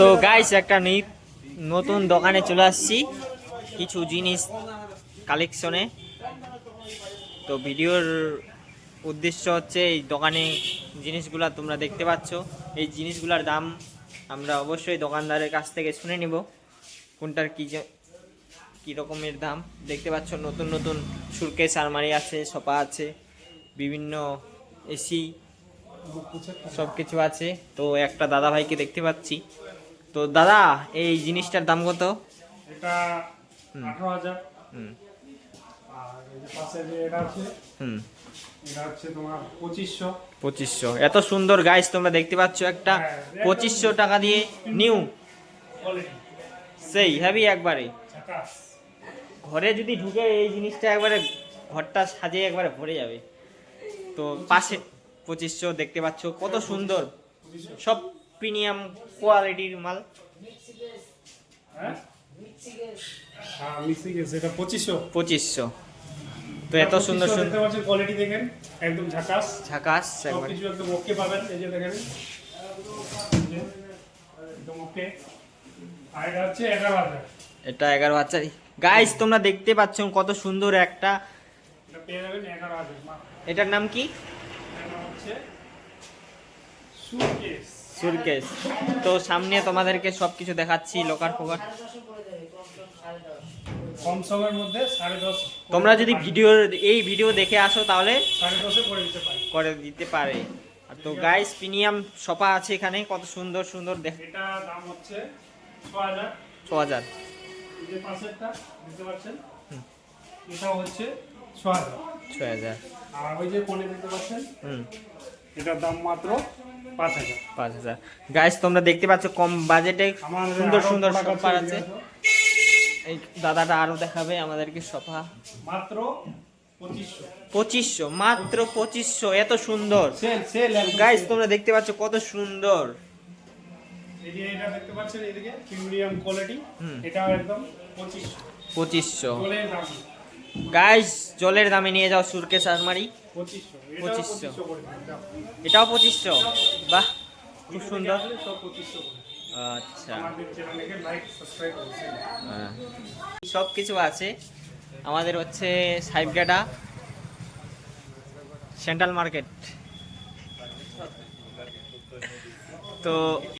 তো গাইস একটা নতুন দোকানে চলে আসছি। কিছু জিনিস কালেকশনে তো ভিডিওর উদ্দেশ্য হচ্ছে এই দোকানে জিনিসগুলো তোমরা দেখতে পাচ্ছ। এই জিনিসগুলোর দাম আমরা অবশ্যই দোকানদারের কাছ থেকে শুনে নিব। কোনটার কী যে কী রকমের দাম? দেখতে পাচ্ছ নতুন নতুন সুরকেস আলমারি আছে সোফা আছে বিভিন্ন এসি সব কিছু আছে। তো একটা দাদা ভাইকে দেখতে পাচ্ছি। তো দাদা এই জিনিসটার দাম কত? এটা হুম। আঠারো হাজার। পঁচিশশো। এত সুন্দর গাইস তোমরা দেখতে পাচ্ছ একটা হ্যাঁ, পঁচিশশো টাকা দিয়ে নিউ সেই হ্যাভি একবারে। ঘরে যদি ঢুকে এই জিনিসটা একবারে ঘরটা সাজিয়ে একবারে ভরে যাবে। তো পাশে পঁচিশশো দেখতে পাচ্ছ কত সুন্দর। সব প্রিমিয়াম কোয়ালিটির মাল। হ্যাঁ পঁচিশশো তো এত সুন্দর সুন্দর কোয়ালিটি দেখেন একদম ঝাকাস। ঝাকাস সব একদম ওকে পাবেন এই যে দেখেন। একদম ওকে আর এটা হচ্ছে এগারো হাজার। এটা এগারো হাজার গাইস তোমরা দেখতে পাচ্ছ কত সুন্দর একটা এটার নাম কি? সুরকেস তো সামনে তোমাদেরকে সব কিছু দেখাচ্ছি লোকার ফোকার কম সময়ের মধ্যে সাড়ে দশ তোমরা যদি ভিডিও এই ভিডিও দেখে আসো তাহলে সাড়ে দশে করে দিতে পারি করে দিতে পারে। তো গাইস প্রিমিয়াম সোফা আছে এখানে কত সুন্দর সুন্দর দেখ এটা দাম হচ্ছে ছ হাজার। ছ হাজার। এই যে পাশেরটা দেখতে পাচ্ছেন এটা হচ্ছে ছ হাজার। ছ হাজার। আর ওই যে কোণে দেখতে পাচ্ছেন হুম। এটার দাম মাত্র পাঁচ হাজার। পাঁচ হাজার। গাইস তোমরা দেখতে পাচ্ছ কম বাজেটে সুন্দর সুন্দর সোফা আছে। এই দাদাটা আরও দেখাবে আমাদেরকে সোফা। মাত্র পঁচিশশো। মাত্র পঁচিশশো এত সুন্দর। গাইস তোমরা দেখতে পাচ্ছ কত সুন্দর। এই যে এটা দেখতে পাচ্ছেন এদিকে প্রিমিয়াম কোয়ালিটি এটাও একদম পঁচিশশো। পঁচিশশো। গাইস জলের দামে নিয়ে যাও সুরকেশ আলমারি। পঁচিশশো। এটাও পঁচিশশো। বাহ খুব সুন্দর। আচ্ছা। হ্যাঁ। সব কিছু আছে। আমাদের হচ্ছে সাইবগাটা সেন্ট্রাল মার্কেট। তো